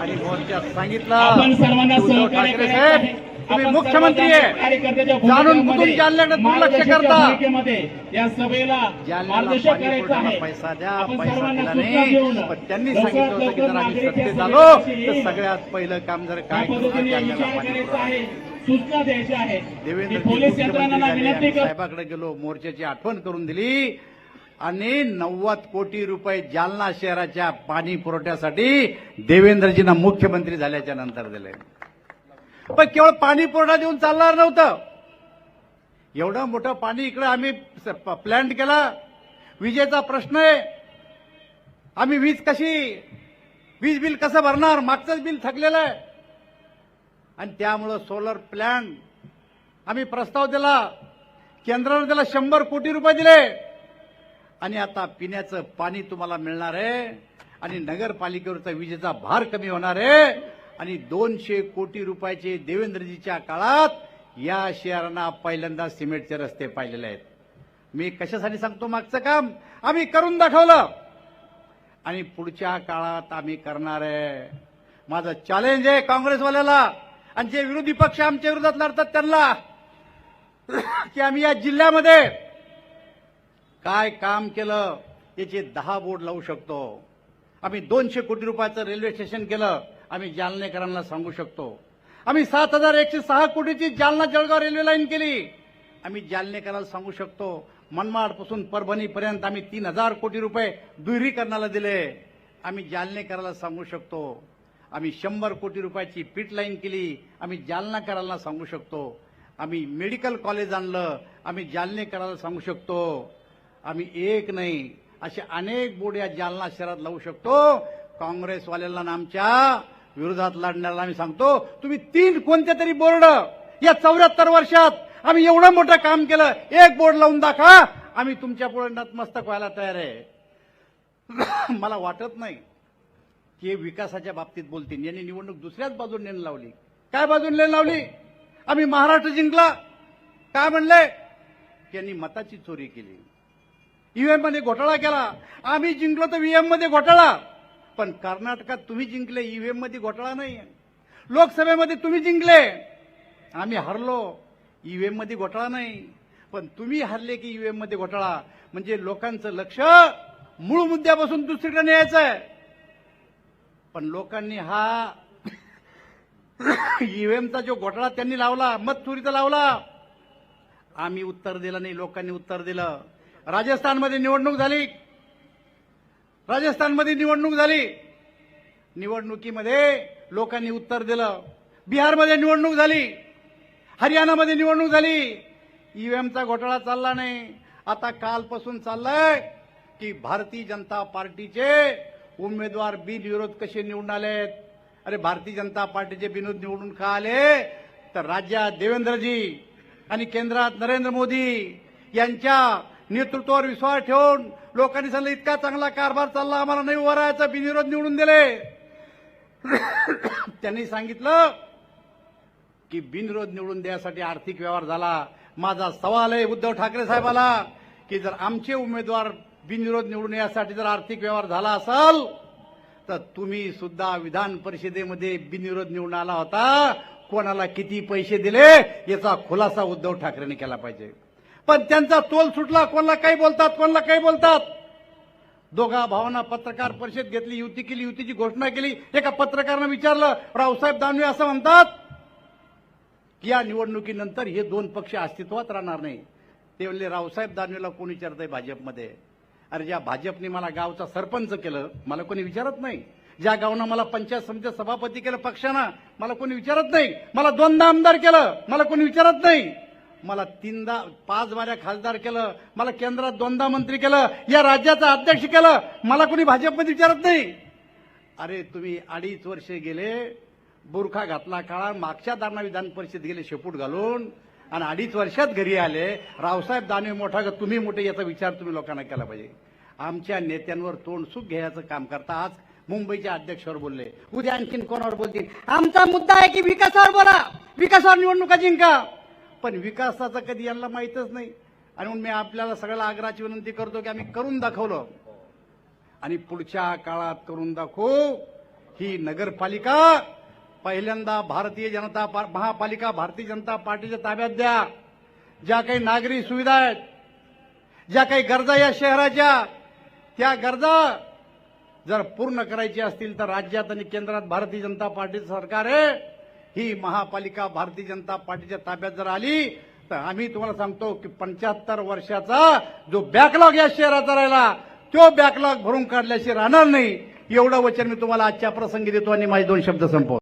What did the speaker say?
आणि मोर्चात सांगितलं उद्धव ठाकरे साहेब आहे. तुम्ही मुख्यमंत्री आहे जाणून बुजून जालन्याकडे दुर्लक्ष करता. या सभेला जालन्याला आहे पैसा द्या पैसा दिला नाही पण त्यांनी सांगितलं होतं की जर आम्ही सत्तेत आलो कशी तर? सगळ्यात पहिलं काम जर काय करू. आहे सूचना द्यायच्या आहेत देवेंद्र साहेबाकडे गेलो मोर्चाची आठवण करून दिली आणि नव्वद कोटी रुपये जालना शहराच्या पाणी पुरवठ्यासाठी देवेंद्रजींना मुख्यमंत्री झाल्याच्यानंतर दिले. पण केवळ पाणी पुरवठा देऊन चालणार नव्हतं. एवढं मोठं पाणी इकडे आम्ही प्लॅन्ट केला. विजेचा प्रश्न आहे. आम्ही वीज कशी वीज बिल कसं भरणार? मागचंच बिल थकलेलं आहे. आणि त्यामुळं सोलर प्लॅन आम्ही प्रस्ताव दिला. केंद्राने त्याला शंभर कोटी रुपये दिले. आणि आता पिण्याचं पाणी तुम्हाला मिळणार आहे. आणि नगरपालिकेवरचा विजेचा भार कमी होणार आहे. आणि दोनशे कोटी रुपयाचे देवेंद्रजीच्या काळात या शहरांना पहिल्यांदा सिमेंटचे रस्ते पाहिलेले आहेत. मी कशासाठी सांगतो मागचं काम? आम्ही करून दाखवलं. आणि पुढच्या काळात आम्ही करणार आहे. माझं चॅलेंज आहे काँग्रेसवाल्याला. आणि जे विरोधी पक्ष आमच्या विरोधात लढतात त्यांना. की आम्ही या जिल्ह्यामध्ये काय काम केलं याचे दहा बोर्ड लावू शकतो. आम्ही दोनशे कोटी रुपयाचं रेल्वे स्टेशन केलं आम्ही जालनेकरांना सांगू शकतो. आम्ही सात हजार एकशे सहा कोटीची जालना जळगाव रेल्वे लाईन केली. आम्ही जालनेकरांना सांगू शकतो मनमाडपासून परभणीपर्यंत आम्ही तीन हजार कोटी रुपये दुहेरीकरणाला दिले. आम्ही जालनेकराला सांगू शकतो आम्ही शंभर कोटी रुपयाची पीट लाईन केली आम्ही जालनाकरांना सांगू शकतो. आम्ही मेडिकल कॉलेज आणलं आम्ही जालनेकराला सांगू शकतो. आम्ही एक नाही असे अनेक बोर्ड या जालना शहरात लावू शकतो. काँग्रेसवाल्याला आमच्या विरोधात लढण्याला आम्ही सांगतो तुम्ही तीन कोणते तरी बोर्ड या चौऱ्याहत्तर वर्षात आम्ही एवढं मोठं काम केलं एक बोर्ड लावून दाखवा आम्ही तुमच्यापुढे नतमस्तक व्हायला तयार आहे. मला वाटत नाही की विकासाच्या बाबतीत बोलतील. यांनी निवडणूक दुसऱ्याच बाजूने नेण लावली. काय बाजूने नेण लावली? आम्ही महाराष्ट्र जिंकला. काय म्हणले? यांनी मताची चोरी केली. ईव्हीएममध्ये घोटाळा केला. आम्ही जिंकलो तर ईव्हीएममध्ये घोटाळा. पण कर्नाटकात तुम्ही जिंकले ईव्हीएममध्ये घोटाळा नाही. लोकसभेमध्ये तुम्ही जिंकले. आम्ही हरलो. ईव्हीएममध्ये घोटाळा नाही. पण तुम्ही हरले की ईव्हीएममध्ये घोटाळा. म्हणजे लोकांचं लक्ष मूळ मुद्द्यापासून दुसरीकडे न्यायचं आहे. पण लोकांनी हा ईव्हीएमचा जो घोटाळा त्यांनी लावला मत चोरीचा लावला. आम्ही उत्तर दिलं नाही लोकांनी उत्तर दिलं. राजस्थानमध्ये निवडणूक झाली. राजस्थानमध्ये निवडणूक झाली. निवडणुकीमध्ये लोकांनी उत्तर दिलं. बिहारमध्ये निवडणूक झाली. हरियाणामध्ये निवडणूक झाली. ईव्हीएमचा घोटाळा चालला नाही. आता कालपासून चाललाय की भारतीय जनता पार्टीचे उमेदवार बिनविरोध कसे निवडून आलेत? अरे भारतीय जनता पार्टीचे बिनोद निवडून का आले? तर राज्यात देवेंद्रजी आणि केंद्रात नरेंद्र मोदी यांच्या नेतृत्वावर विश्वास ठेवून लोकांनी सांगितलं इतका चांगला कारभार चालला आम्हाला नाही उभं बिनविरोध निवडून दिले. त्यांनी सांगितलं की बिनविरोध निवडून द्यासाठी आर्थिक व्यवहार झाला. माझा सवाल आहे उद्धव ठाकरे साहेबाला की जर आमचे उमेदवार बिनविरोध निवडून यासाठी जर आर्थिक व्यवहार झाला असाल तर तुम्ही सुद्धा विधान परिषदेमध्ये बिनविरोध निवडून आला होता. कोणाला किती पैसे दिले याचा खुलासा उद्धव ठाकरेंनी केला पाहिजे. पण त्यांचा तोल सुटला कोणाला काही बोलतात कोणाला काही बोलतात? दोघा भावांना पत्रकार परिषद घेतली युती केली युतीची घोषणा केली. एका पत्रकारानं विचारलं रावसाहेब दानवे असं म्हणतात की या निवडणुकीनंतर हे दोन पक्ष अस्तित्वात राहणार नाही. ते म्हणले रावसाहेब दानवेला कोण विचारतंय भाजपमध्ये? अरे ज्या भाजपने मला गावचा सरपंच केलं मला कोणी विचारत नाही. ज्या गावनं मला पंचायत समिती सभापती केलं पक्षानं मला कोणी विचारत नाही. मला दोनदा आमदार केलं मला कोणी विचारत नाही. मला तीनदा पाच बाऱ्या खासदार केलं मला केंद्रात दोनदा मंत्री केलं या राज्याचा अध्यक्ष केलं मला कोणी भाजपमध्ये विचारत नाही. अरे तुम्ही अडीच वर्षे गेले बुरखा घातला काळा मागच्या दारणा विधान परिषद गेले शेपूट घालून आणि अडीच वर्षात घरी आले. रावसाहेब दानवे मोठा का तुम्ही मोठे याचा विचार तुम्ही लोकांना केला पाहिजे. आमच्या नेत्यांवर तोंड सुख घ्यायचं काम करता आज मुंबईच्या अध्यक्षावर बोलले. उद्या आणखीन कोणावर बोलतील? आमचा मुद्दा आहे की विकासावर बोला. विकासावर निवडणुका जिंका. पण विकासाचं कधी यांना माहीतच नाही. आणि म्हणून मी आपल्याला सगळ्याला आग्रहाची विनंती करतो की आम्ही करून दाखवलं. आणि पुढच्या काळात करून दाखवू ही नगरपालिका. पहिल्यांदा भारतीय जनता पा- महापालिका भारतीय जनता पार्टीच्या ताब्यात द्या. ज्या काही नागरी सुविधा आहेत ज्या काही गरजा या शहराच्या त्या गरजा जर पूर्ण करायची असतील तर राज्यात आणि केंद्रात भारतीय जनता पार्टीचं सरकार आहे. ही महापालिका भारतीय जनता पार्टीच्या ताब्यात जर आली तर आम्ही तुम्हाला सांगतो की पंच्याहत्तर वर्षाचा जो बॅकलॉग या शहराचा राहिला तो बॅकलॉग भरून काढल्याशी राहणार नाही. एवढं वचन मी तुम्हाला आजच्या प्रसंगी देतो आणि माझे दोन शब्द संपवतो.